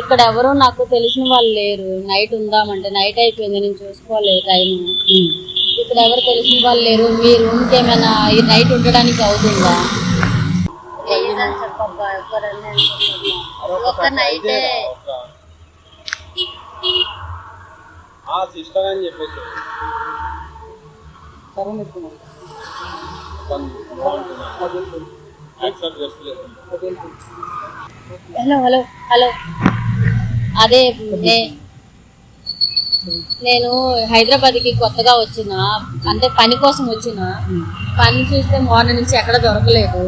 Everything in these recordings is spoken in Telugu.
ఇక్కడ ఎవరు నాకు తెలిసిన వాళ్ళు లేరు. నైట్ ఉందామంటే నైట్ అయిపోయింది నేను చూసుకోలేదు టైం ఇక్కడ ఎవరు తెలిసిన వాళ్ళు లేరు. మీ రూమ్కి ఏమైనా ఈ నైట్ ఉండడానికి అవుతుందా ఒక్క నైటే సిస్టర్ అని చెప్పేసి. Hello hello hello. అదే నే- నేను హైదరాబాద్కి కొత్తగా వచ్చిన అంటే పని కోసం వచ్చిన పని చూస్తే మార్నింగ్ నుంచి ఎక్కడ దొరకలేదు.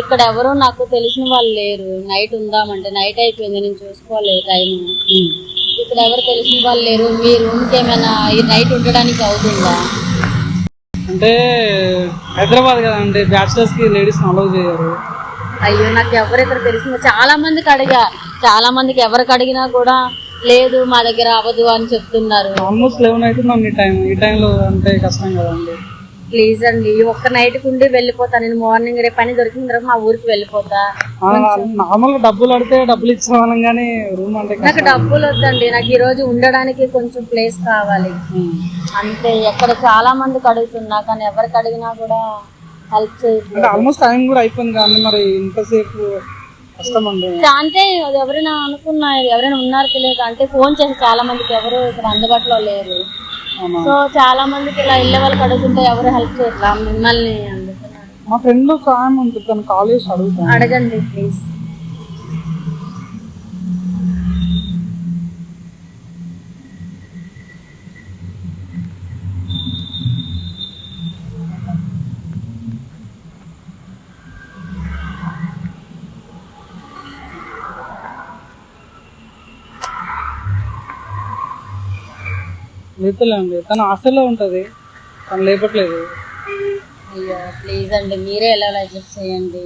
ఇక్కడ ఎవరు నాకు తెలిసిన వాళ్ళు లేరు. నైట్ ఉందామంటే నైట్ అయిపోయింది నేను చూసుకోలేదు టైం ఇక్కడ ఎవరు తెలిసిన వాళ్ళు లేరు. మీ రూమ్కి ఏమైనా ఈ నైట్ ఉండడానికి అవుతుందా అంటే హైదరాబాద్ కదండి బ్యాచిలర్స్కి లేడీస్ అలౌ చేయరు. అయ్యో నాకు ఎవరు ఇక్కడ తెలిసిన చాలా మందికి అడిగా. చాలా మందికి ఎవరికి అడిగినా కూడా లేదు మా దగ్గర అవ్వదు అని చెప్తున్నారు. ఆల్మోస్ట్ లెవెన్ అవుతుంది ఈ టైం. ఈ టైంలో అంటే కష్టం కదండి. ప్లీజ్ అండి ఒక్క నైట్ ఉండి వెళ్ళిపోతా. నేను మార్నింగ్ రేపు పని దొరికిన తర్వాత మా ఊరికి వెళ్ళిపోతా. నార్మల్ డబ్బులు అడితే డబ్బులు ఇచ్చేవాళ్ళం కానీ రూమ్ అంటే. నాకు డబ్బులు వద్దండి. నాకు ఈ రోజు ఉండడానికి కొంచెం ప్లేస్ కావాలి. అంతే ఎక్కడ చాలా మందికి అడుగుతున్నా కానీ ఎవరికి అడిగినా కూడా హెల్ప్ అంటే ఆల్మోస్ట్ టైం కూడా అయిపోయింది కానీ మరి ఇంతసేపు అంటే అది ఎవరైనా అనుకున్నా ఎవరైనా ఉన్నారు తెలియదు అంటే ఫోన్ చేసి చాలా మందికి ఎవరు ఇక్కడ అందుబాటులో లేరు. సో చాలా మందికి ఇలా ఇళ్ళ వాళ్ళకి అడుగుతుంటే ఎవరు హెల్ప్ చేయట్లా? మిమ్మల్ని మా ఫ్రెండ్ ఒక ఆమె ఉంటుంది తను కాలేజ్ అడుగుతాను. అడగండి ప్లీజ్. లేపులేండి తను హాస్టల్లో ఉంటుంది. తను లేపట్లేదు. అయ్యో ప్లీజ్ అండి మీరే ఎలా అడ్జస్ట్ చేయండి?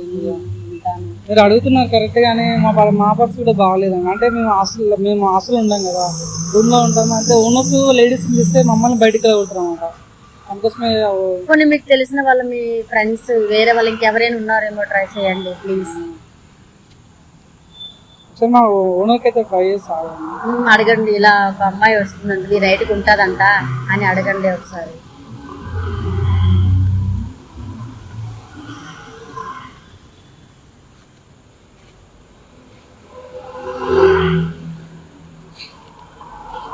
ఉంటాను. మీరు అడుగుతున్నారు కరెక్ట్ గానే మా మా పరిస్థితి కూడా బాగాలేదండి. అంటే మేము హాస్టల్ మేము హాస్టల్ ఉంటాం కదా. రూమ్లో ఉంటాం. అంటే ఓనర్స్ లేడీస్ ఇస్తే మమ్మల్ని బయటికి వెళ్ళగొడతారు అనమాట అందుకోసమే కొన్ని మీకు తెలిసిన వాళ్ళ మీ ఫ్రెండ్స్ వేరే వాళ్ళు ఇంకెవరైనా ఉన్నారేమో ట్రై చేయండి ప్లీజ్ ఒకసారి మా ఓనర్కి అయితే ట్రై చేస్తాను అడగండి ఇలా ఒక అమ్మాయి వస్తుందండి ఈ రైట్కి ఉంటుందంట అని అడగండి ఒకసారి.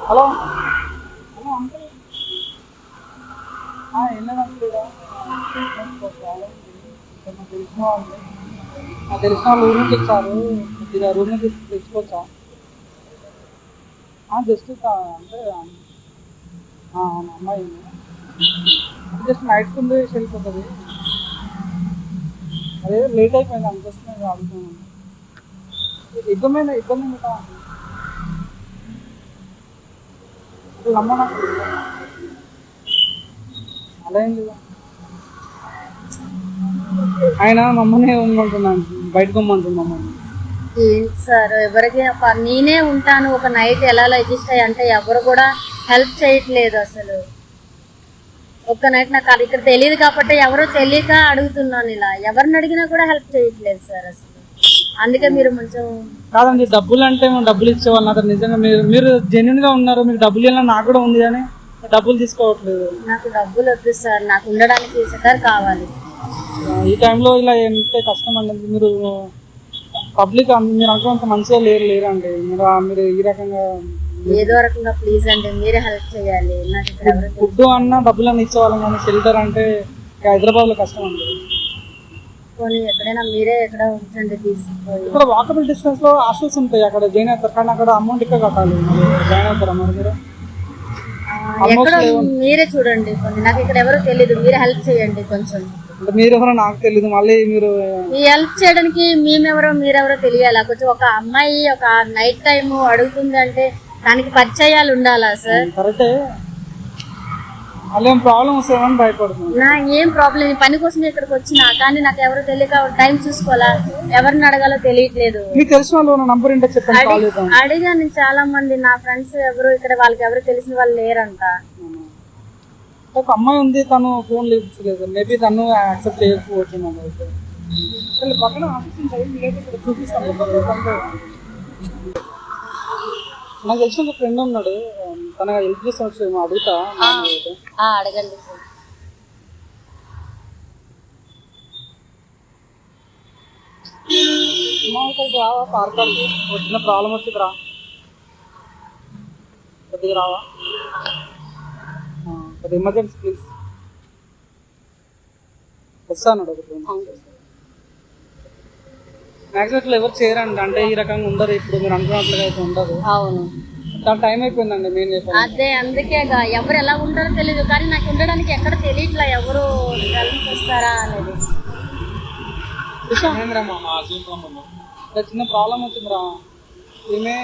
హలో? Hello uncle. తెలిసిన వాళ్ళు తెలిసిన వాళ్ళు రూమ్ నుంచి కొద్దిగా రూమ్ నుంచి తెచ్చుకోవచ్చా? జస్ట్ అంటే అవును అమ్మాయి. జస్ట్ నైట్ కుంది వెళ్ళిపోతుంది అదే లేట్ అయిపోయింది అందుకోసం నేను అడుగుతున్నాను. ఇబ్బంది ఇబ్బంది ఉంటా ఇప్పుడు అలా ఏం లేదా. ఆయన మమ్మల్ని ఉండమంటున్నాను బయటకు పొమ్మంటుంది మమ్మల్ని ఏంటి సార్? ఎవరికి నేనే ఉంటాను. ఒక నైట్ ఎలా అడ్జస్ట్ అయ్యి అంటే ఎవరు కూడా హెల్ప్ చేయట్లేదు అసలు. ఒక్క నైట్ నాకు అది ఇక్కడ తెలియదు కాబట్టి ఎవరో తెలియక అడుగుతున్నాను ఇలా. ఎవరిని అడిగినా కూడా హెల్ప్ చేయట్లేదు సార్ అసలు. అందుకే మీరు కొంచెం కాదండి డబ్బులు అంటే మేము డబ్బులు ఇచ్చేవాళ్ళం. అతను నిజంగా మీరు మీరు జెన్యున్గా ఉన్నారు. మీకు డబ్బులు ఇవ్వాలని నాకు కూడా ఉంది కానీ డబ్బులు తీసుకోవట్లేదు. నాకు డబ్బులు వద్దు సార్. నాకు ఉండడానికి సెటర్ కావాలి. ఈ టైంలో ఇలా ఎంత కష్టం అండి. మీరు పబ్లిక్ మీరు అనుకున్నంత మంచిగా లేరు లేరండి. మీరు మీరు ఈ రకంగా ఏదో రకంగా ప్లీజ్ అండి మీరే హెల్ప్ చేయాలి. నాకు ఇక్కడ ఎవరు తెలియదు. ఫుడ్ అన్న డబ్బులు అన్న ఇచ్చేవాళ్ళం కానీ షెల్టర్ అంటే ఇక హైదరాబాద్లో కష్టం అండి. పోనీ ఎక్కడైనా మీరే ఎక్కడ ఉంచండి ఇక్కడ వాకబుల్ డిస్టెన్స్లో హాస్టల్స్ ఉంటాయి. అక్కడ జాయిన్ అవుతారు. కానీ అక్కడ అమౌంట్ ఇక్కడ కట్టాలి. మరి జాయిన్ అవుతారా మరి మీరు? ఆ, ఎక్కడ మీరే చూడండి. కొన్ని నాకు ఇక్కడ ఎవరో తెలియదు మీరే హెల్ప్ చేయండి కొంచెం. అంటే మీరు ఎవరో నాకు తెలియదు మళ్ళీ మీరు ఈ హెల్ప్ చేయడానికి మేమెవరో మీరెవరో తెలియాలా? కొంచెం ఒక అమ్మాయి ఒక నైట్ టైం అడుగుతుంది అంటే దానికి పరిచయాలు ఉండాలా సార్ కరెక్టే. మళ్ళీ ఏం ప్రాబ్లం వస్తుందని భయపడుతున్నాను నా ఏం ప్రాబ్లం ఈ పని కోసం ఇక్కడికి వచ్చినా కానీ నాకు ఎవరో తెలియక టైం చూసుకోవాలా? ఎవరిని అడగాలో తెలియట్లేదు. మీకు తెలిసిన వాళ్ళు నంబర్ ఉంటే చెప్పండి అడిగాను చాలా మంది నా ఫ్రెండ్స్ ఎవరు ఇక్కడ వాళ్ళకి ఎవరు తెలిసిన వాళ్ళు లేరంట. ఒక అమ్మాయి ఉంది తను ఫోన్ లేదు మేబీ తను యాక్సెప్ట్ చేయకపోవచ్చు వీళ్ళ పక్కన నాకు తెలిసిన ఒక ఫ్రెండ్ ఉన్నాడు. తన హెల్ప్ చేస్తాను ఏమో అడుగుతా. అడగండి రావా పార్క్ చిన్న ప్రాబ్లం వచ్చింది రా కొద్దిగా రావా? కొద్దిగా ఎమర్జెన్సీ ప్లీజ్ వస్తాను మ్యాక్సిమం ఎవరు చేయరండి. అంటే ఈ రకంగా ఉండదు ఇప్పుడు మీరు అనుకున్నట్లుగా అయితే ఉండదు అవును. చాలా టైం అయిపోయిందండి మెయిన్ చెప్పాలి అదే అందుకే ఎవరు ఎలా ఉంటారో తెలియదు కానీ నాకు ఉండడానికి ఎక్కడ తెలియట్లా ఎవరు వస్తారా అనేది. చిన్న ప్రాబ్లం వచ్చిందిరా. ఈమె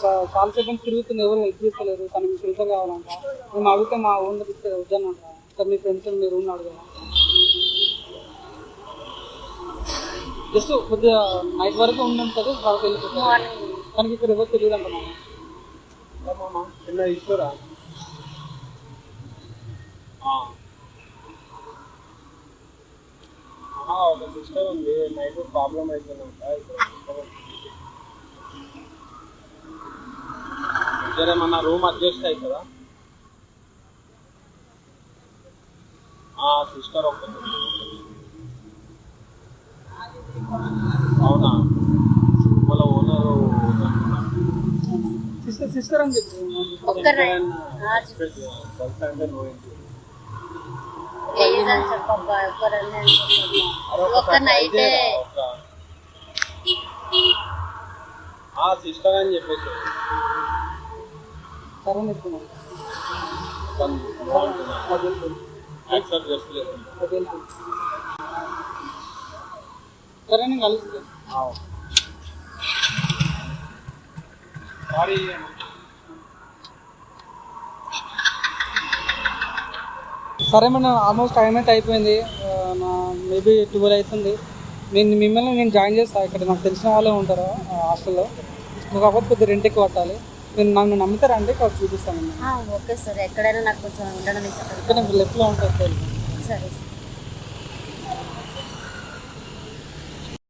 చా- చాలాసేపు తిరుగుతుంది ఎవరు హెల్ప్ చేస్తలేరు తనకి ఫిల్టర్ కావాలంట. మేము అడిగితే మా ఓన్ దగ్గర వద్దనంట. సార్ మీ ఫ్రెండ్స్ మీరు రూమ్ అడగరా జస్ట్ కొద్దిగా నైట్ వరకు ఉండుంటుంది తర్వాత వెళ్ళిపోతుంది కానీ ఇక్కడ ఎవరు తెలియదు అంట మామ చిన్న ఇస్తారా ఒక సిస్టర్ ఉంది నైట్ ప్రాబ్లం అవుతుందంట ఇక్కడ sister ఉంది. జరేమన్నా రూమ్ అడ్జస్ట్ అవుతుందా సిస్టర్ ఒక్కటి అవునా? వాళ్ళ ఓనరు సిస్టర్ సిస్టర్ అని చెప్పి. సిస్టర్ అని చెప్పేసి. కరోనా తెలుసు. సరే నేను కలుస్తాను సారీ సరే మేడం ఆల్మోస్ట్ టైం అయితే అయిపోయింది నా మేబీ ట్వెల్వ్ అవుతుంది. నేను మిమ్మల్ని నేను జాయిన్ చేస్తాను ఇక్కడ నాకు తెలిసిన వాళ్ళే ఉంటారు హాస్టల్లో కాకపోతే కొద్దిగా రెంట్ ఎక్కువ కట్టాలి. మీరు నన్ను నమ్ముతారండి ఇక్కడ చూపిస్తాను. Okay sir. ఎక్కడైనా నాకు కొంచెం ఇక్కడ లెఫ్ట్లో ఉంటుంది సరే సార్.